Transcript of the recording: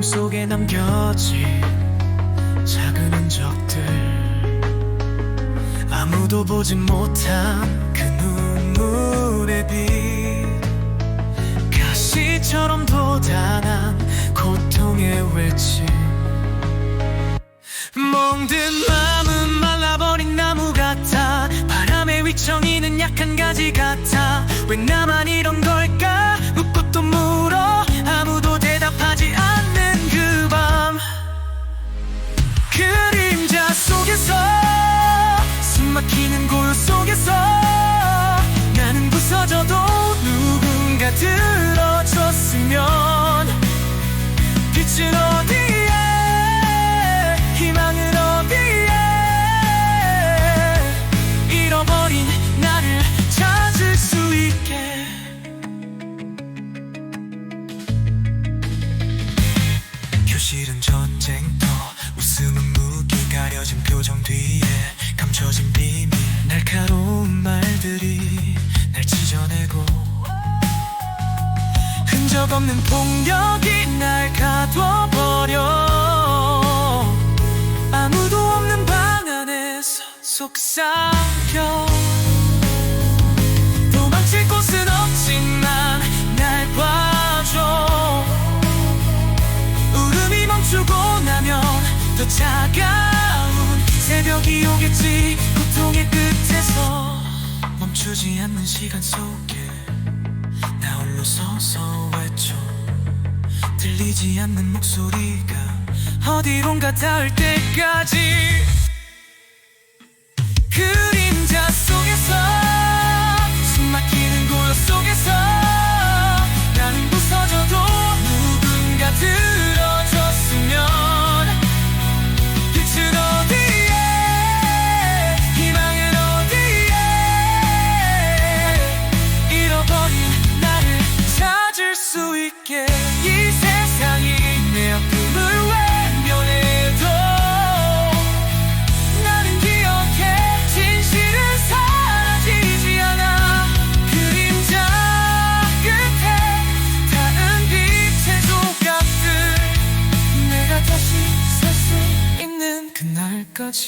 어둠 속에 남겨진 작은 흔적들. 아무도 보지 못한 그 눈물의 빛. 가시처럼 돋아난 고통의 외침. 멍든 마음은 말라버린 나무 같아. 바람에 휘청이는 약한 가지 같아. 왜 나만 이 교실은 전쟁터. 웃음은 무기 가려진 표정 뒤에 감춰진 비밀. 날카로운 말들이 날 찢어내고 흔적 없는 폭력이 날 가둬버려. 아무도 없는 방 안에서 속삭여 더 차가운 새벽이 오겠지. 고통의 끝에서 멈추지 않는 시간 속에 나 홀로 서서 외쳐 들리지 않는 목소리가 어디론가 닿을 때까지 있게 이 세상이 내 아픔을 외면해도 나는 기억해. 진실은 사라지지 않아. 그림자 끝에 닿은 빛의 조각들. 내가 다시 살 수 있는 그날까지